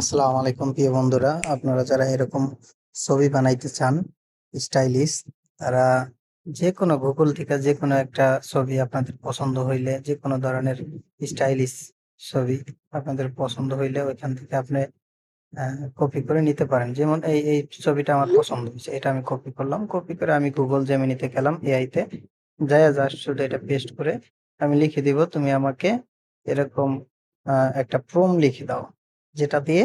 আসসালামু আলাইকুম প্রিয় বন্ধুরা। আপনারা যারা এরকম ছবি বানাইতে চান, স্টাইলিশ, তারা যে কোনো গুগল থেকে যে কোনো একটা ছবি আপনাদের পছন্দ হইলে যে কোনো ধরনের স্টাইলিশ ছবি আপনাদের পছন্দ হইলে ওইখান থেকে আপনি কপি করে নিতে পারেন। যেমন এই এই ছবিটা আমার পছন্দ হয়েছে, এটা আমি কপি করলাম। কপি করে আমি গুগল জেমিনিতে গেলাম এআইতে যাইয়া জাস্ট শুধু এটা পেস্ট করে আমি লিখে দিব, তুমি আমাকে এরকম একটা প্রম লিখে দাও। যেটা দিয়ে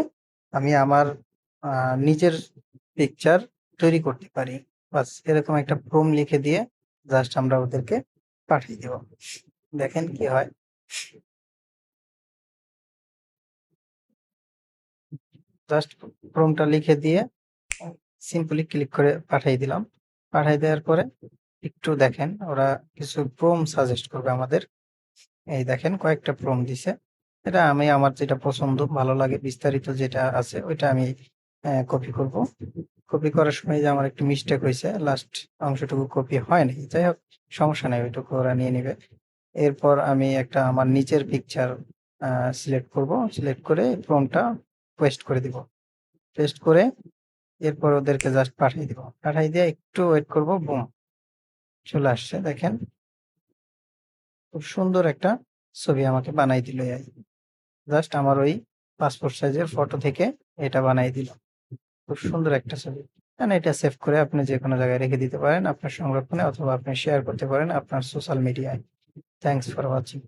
আমি আমার আহ, নিজের পিকচার তৈরি করতে পারি। বাস এরকম একটা প্রম লিখে দিয়ে জাস্ট আমরা ওদেরকে পাঠিয়ে দেব। দেখেন কি হয়। জাস্ট প্রমটা লিখে দিয়ে সিম্পলি ক্লিক করে পাঠিয়ে দিলাম। পাঠিয়ে দেওয়ার পরে একটু দেখেন ওরা কিছু প্রম সাজেস্ট করবে আমাদের। এই দেখেন কয়েকটা প্রম দিছে। এটা আমি আমার যেটা পছন্দ, ভালো লাগে, বিস্তারিত যেটা আছে, ওইটা আমি কপি করব। কপি করার সময় যে আমার একটু মিস্টেক হয়েছে লাস্ট অংশটুকু কপি হয়নি। যাই হোক, সমস্যা নেই, ওইটুকু ওরা নিয়ে নেবে। এরপর আমি একটা আমার নিচের পিকচার সিলেক্ট করব। সিলেক্ট করে প্রমটা পেস্ট করে দিব। পেস্ট করে এরপর ওদেরকে জাস্ট পাঠিয়ে দিব। পাঠিয়ে দিয়ে একটু ওয়েট করব বুম চলে আসছে, দেখেন। খুব সুন্দর একটা ছবি আমাকে বানাই দিল এআই জাস্ট আমার ওই পাসপোর্ট সাইজের ফটো থেকে এটা বানাই দিল খুব সুন্দর একটা ছবি। কেন এটা সেভ করে আপনি যে কোনো জায়গায় রেখে দিতে পারেন আপনার সংরক্ষণে অথবা আপনি শেয়ার করতে পারেন আপনার সোশ্যাল মিডিয়ায় থ্যাংকস ফর ওয়াচিং